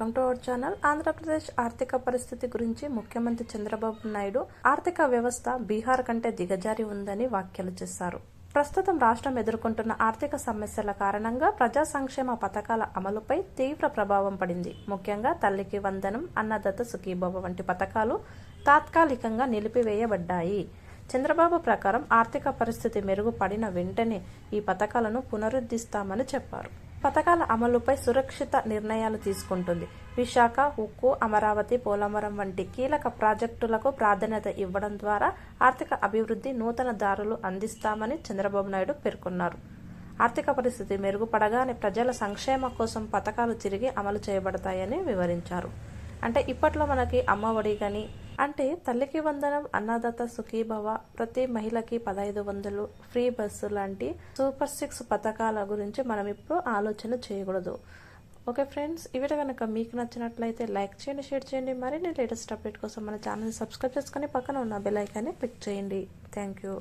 Welcome to our channel. Andhra Pradesh ఆర్థిక పరిస్థితి గురించి ముఖ్యమంత్రి చంద్రబాబు నాయుడు ఆర్థిక వ్యవస్థ బీహార్ కంటే దిగజారి ఉందని వ్యాఖ్యలు చేశారు. ప్రస్తుతం రాష్ట్రం ఎదుర్కొంటున్న ఆర్థిక సమస్యల కారణంగా ప్రజా సంక్షేమ పథకాల అమలుపై తీవ్ర ప్రభావం పడింది. ముఖ్యంగా తల్లికి వందనం అన్నదత్త సుఖీభవ వంటి పథకాలు తాత్కాలికంగా నిలిపివేయబడ్డాయి. చంద్రబాబు ప్రకారం ఆర్థిక పరిస్థితి మెరుగుపడిన వెంటనే ఈ పథకాలను పునరుద్ధరిస్తామని చెప్పారు. పథకాల అమలుపై సురక్షిత నిర్ణయాలు తీసుకుంటుంది. విశాఖ ఉక్కు అమరావతి పోలవరం వంటి కీలక ప్రాజెక్టులకు ప్రాధాన్యత ఇవ్వడం ద్వారా ఆర్థిక అభివృద్ధి నూతన దారులు అందిస్తామని చంద్రబాబు నాయుడు పేర్కొన్నారు. ఆర్థిక పరిస్థితి మెరుగుపడగానే ప్రజల సంక్షేమ కోసం పథకాలు తిరిగి అమలు చేయబడతాయని వివరించారు. అంటే ఇప్పట్లో మనకి అమ్మఒడి కానీ అంటే తల్లికి వందనం అన్నదాత సుఖీభవ ప్రతి మహిళకి పదహైదు వందలు ఫ్రీ బస్సు లాంటి సూపర్ సిక్స్ పథకాల గురించి మనం ఇప్పుడు ఆలోచన చేయకూడదు. ఓకే ఫ్రెండ్స్ ఇవి కనుక మీకు నచ్చినట్లయితే లైక్ చేయండి షేర్ చేయండి మరిన్ని లేటెస్ట్ అప్డేట్ కోసం మన ఛానల్ని సబ్స్క్రైబ్ చేసుకొని పక్కన ఉన్న బెల్ ఐకాన్ని క్లిక్ చేయండి. Thank you.